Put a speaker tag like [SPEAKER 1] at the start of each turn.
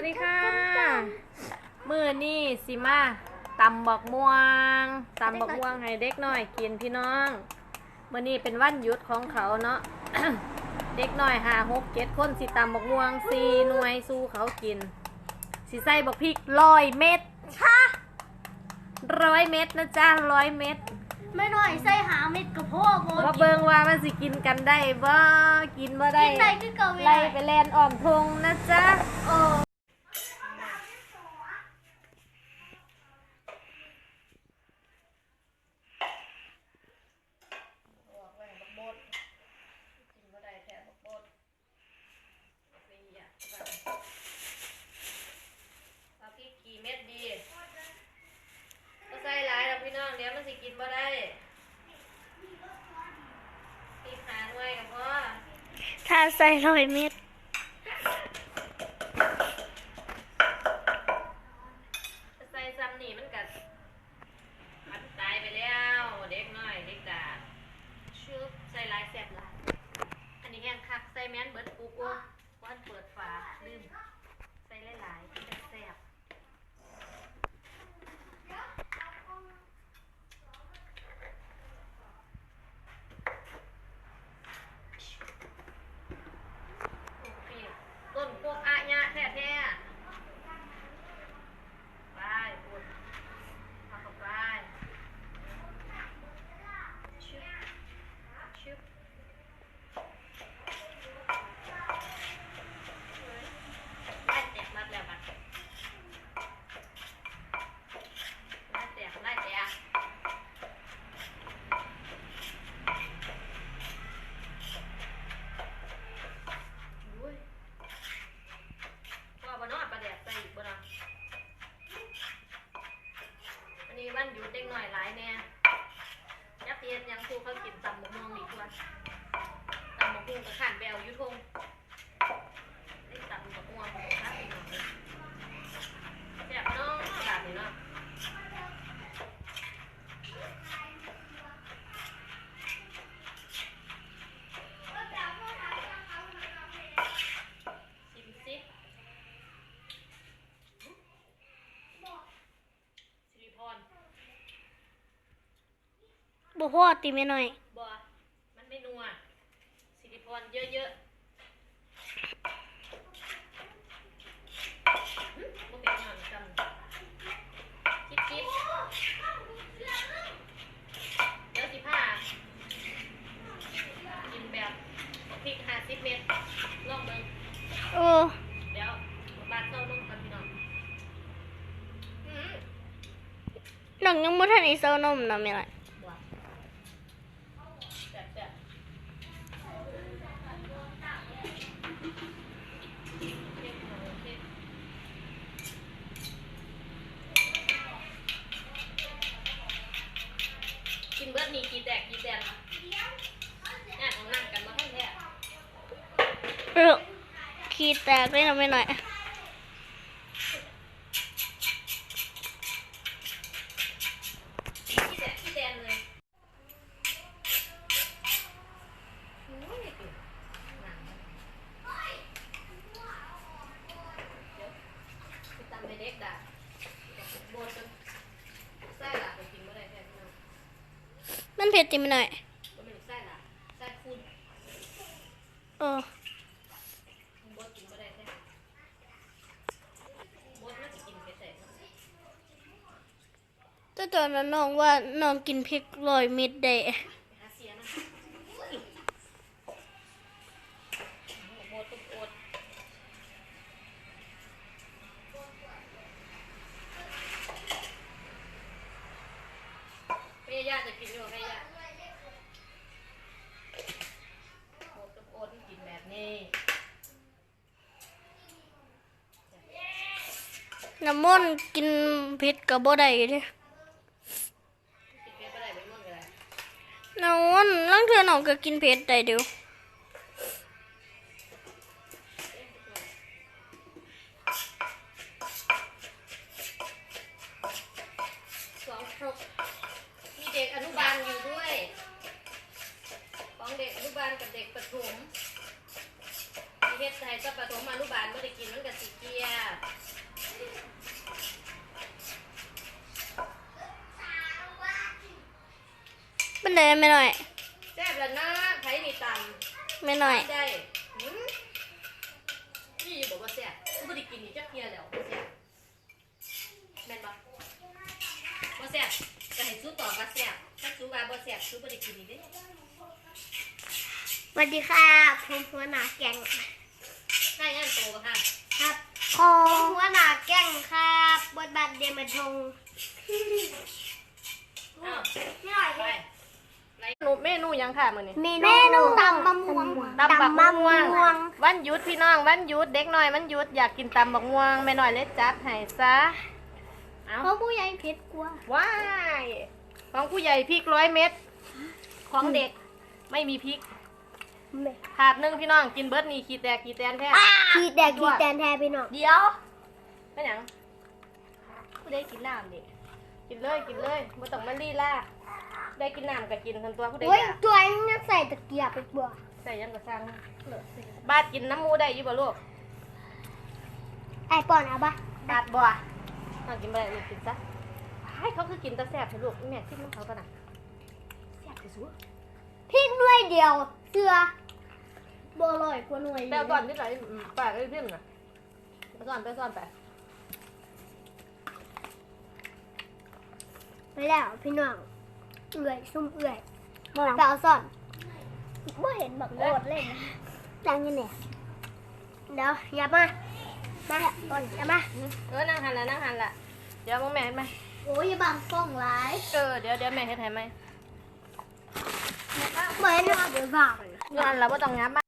[SPEAKER 1] วัสดีค่ะ มือนี่สิมาตำบักม่วงตำบักม่วงให้เด็กน้อยกินพี่น้องมื่อนี้เป็นวันหยุดของเขาเนาะ เด็กน้อยห้าหกเจ็ดคนสิตำบักม่วงสี่หน่วยสู้เขากิน สิใส่บักพริกร้อยเม็ดช่ะร้อยเม็ดนะจ๊ะร้อยเม็ด
[SPEAKER 2] ไม่น้อยใส่หาเม็ดกระโพกโบ
[SPEAKER 1] มาเบิ่งว่ามันสิกินกันได้บ่กินบ่ได้
[SPEAKER 2] กินได้คือเก่าเว
[SPEAKER 1] ไล่
[SPEAKER 2] ลา
[SPEAKER 1] ไปแลนอ้อมทงนะจ๊ะ
[SPEAKER 2] โอ้
[SPEAKER 1] บอกไว้บักบดกินบ่ได้แท้บักบดนี่อะเอาพริกกี่เม็ดดีก็ใส่หลายแล้วพี่น้องเดี๋ยวมันสิกินบ่ได้พริกหาหน่วยกับพ่อ
[SPEAKER 2] ถ้าใส่ร้อยเม็ด
[SPEAKER 1] จะใส่ซ้ำนี่มันกัมันตายไปแล้วเด็กน้อยเด็กดาชุบใส่หลายแซ่บหลาย อันนี้แห้งคักใส่แม่นเบิดปูกูวันเปิดฝาลืมใส่หลายๆจะแซ่บโอเคต้นพวกอะยะแท้ๆไปพูดเอาเข้าไปชึบชึบ ไล่แตกมัดแล้วมันไล่แตกไล่แตกอุ้ยพ่อบ่เนอประแดกใส่อีกบ่เนาะอันนี้วันหยุดเด็กหน่อยหลายแน่ยักเรียนยังครูเขากินตำหมกม่วงอีกตัวตำหมกม่วงกับขันแบวอยุทง ได้ตัดกับม่วงนะแซ่บเนาะแบบนี้เนาะชิมสิสิริพร
[SPEAKER 2] บ่พอตีไม่น้อย
[SPEAKER 1] บัวมันไม่นัว สิริพรเยอะๆหึบ่เป็นหยังจำจิ๊บๆเดี๋ยวสิพากินแบบพริกห้าสิบเม็ดลองเบิ่ง
[SPEAKER 2] โอ้
[SPEAKER 1] เดี๋ยวบาดเต้านมกันพี่น้องอืม
[SPEAKER 2] น้องยังบ่ทันได้เซานมนะแม่น้อย
[SPEAKER 1] บัวแซ่บๆกิ นเบิร์ดนี่กีแตกกีแตนงานของนั่งกันมาให้แท้
[SPEAKER 2] เออขี้แตกได้หนะแม่น้อย
[SPEAKER 1] ขี้แตกขี้แตนเลยอุ้ยหนังเดี๋ยวไปตำไปเด็กด่าโบนจนไส้หลักไปกินเมื่อไรแท้พี่น้อง
[SPEAKER 2] มันเผ็ดตีไม่น้อย
[SPEAKER 1] ก็ไม่ได้ไส้หลักไส้คุณ
[SPEAKER 2] เออ
[SPEAKER 1] โบนกินเมื่อไรแท้โบนน่าจะกินเผ็ดแต่
[SPEAKER 2] แต่ตอนนั้นน้องว่าน้องกินพริกร้อยเม็ดได้
[SPEAKER 1] ไปหาเสียนะอุ้ยโบนตุ๊กโอดพยายามจะกินอยู่พยายาม
[SPEAKER 2] น้ำมนต์กินเผ็ดก็บ่ได้เด้
[SPEAKER 1] กินเผ็ดไปได้ไม่หมดเลย
[SPEAKER 2] น้องมนต์ลางเทื่อน้องก็กินเผ็ดได้เดี๋ยว
[SPEAKER 1] สองครกมีเด็กอนุบาลอยู่ด้วย ของเด็กอนุบาลกับเด็กประถมมีเฮ็ดไทยกับประถมอนุบาลไม่ได้กินมันกับสีเกียร์
[SPEAKER 2] เลยไม่หน่อย
[SPEAKER 1] แซ่บแล้วนะไผนี่ต
[SPEAKER 2] ไม่หน่อยำ
[SPEAKER 1] ได้หืมนี่บอกว่าแซ่บกูบ่ได้กินนี่จักเที่ยแล้วบ่แซ่บแม่นบ่บ่แซ่บก็ให้สู้ตอบว่าแซ่บถ้าสู้ว่าบ่แซ่บสู้บ่ได้กินนี่เด้
[SPEAKER 2] สวัสดีค่ะผมหัวหน้าแก๊ง
[SPEAKER 1] ได้งานโตบ่ค่ะ
[SPEAKER 2] ครับผมหัวหน้าแก๊งครับบทบาทเดมทง
[SPEAKER 1] อ้าว
[SPEAKER 2] ไม่ หน่อย
[SPEAKER 1] ไปเมนูเมนูหยังค่ะมื้อนี้
[SPEAKER 2] เมนูตำมะม่วง
[SPEAKER 1] ตำบักม่วง วันหยุดพี่น้อง วันหยุดเด็กน้อยวันหยุดอยากกินตำบักม่วงแม่น้อยเลยจัดให้ซะ เอา
[SPEAKER 2] เพราะผู้ใหญ่เผ็ดกว่า
[SPEAKER 1] ว้าย ของผู้ใหญ่พริกร้อยเม็ด ของเด็กไม่มีพริก ถาดหนึงพี่น้องกินเบิร์ดนี่ขี้แตกขี้แตนแท้
[SPEAKER 2] ขีดแดกขีดแตนแทนพี่น้อง
[SPEAKER 1] เดี๋ยวเป็นหยังผู้ได้กินน้ำดิกินเลยกินเลยไม่ต้องมาลี่ล่า ได้กินน้ำก็กินทันตัวผู้ใด
[SPEAKER 2] โอ้ย
[SPEAKER 1] อยาก
[SPEAKER 2] ตัวนี้ยังใส่ตะเกียบไปบัว
[SPEAKER 1] ใส่ยังกระซังบาดกินน้ำมูได้อยู่บ่ลูก
[SPEAKER 2] ไอปอนเอาปะ
[SPEAKER 1] บาดบ่น่ากินบ่ได้ลูกกินซะให้เขาคือกินแตะแซ่บเถอะลูกแม่ชิมน้ำเขาก่อนนะแซ่บที่สุด
[SPEAKER 2] พริกหน่วยเดียวเสือบัวลอยกว่าหน่วย
[SPEAKER 1] แปลก่อนที่ไหนอืมปากไอ้พิมพ์น่ะไปซ่อนไปซ่อนไป
[SPEAKER 2] ไปแล้วพี่น้อง เอื่อยซุ่มเอื่อยแปลวสอนไม่เห็นแบบโอดเล่นนะจังยังเนี่ยเดี๋ยวอย่ามา มาก่อนอย่ามา
[SPEAKER 1] เออนั่งหันละนั่งหันละเดี๋ยวมึงแม่เห็นไหม
[SPEAKER 2] โอ้ยอย่าบังกล้องร้าย
[SPEAKER 1] เออเดี๋ยวเดี๋ยวแม่เห็นไหม
[SPEAKER 2] เหมือนเดี๋ยวบ้าไป
[SPEAKER 1] งอนแล้วว่าต้องงับ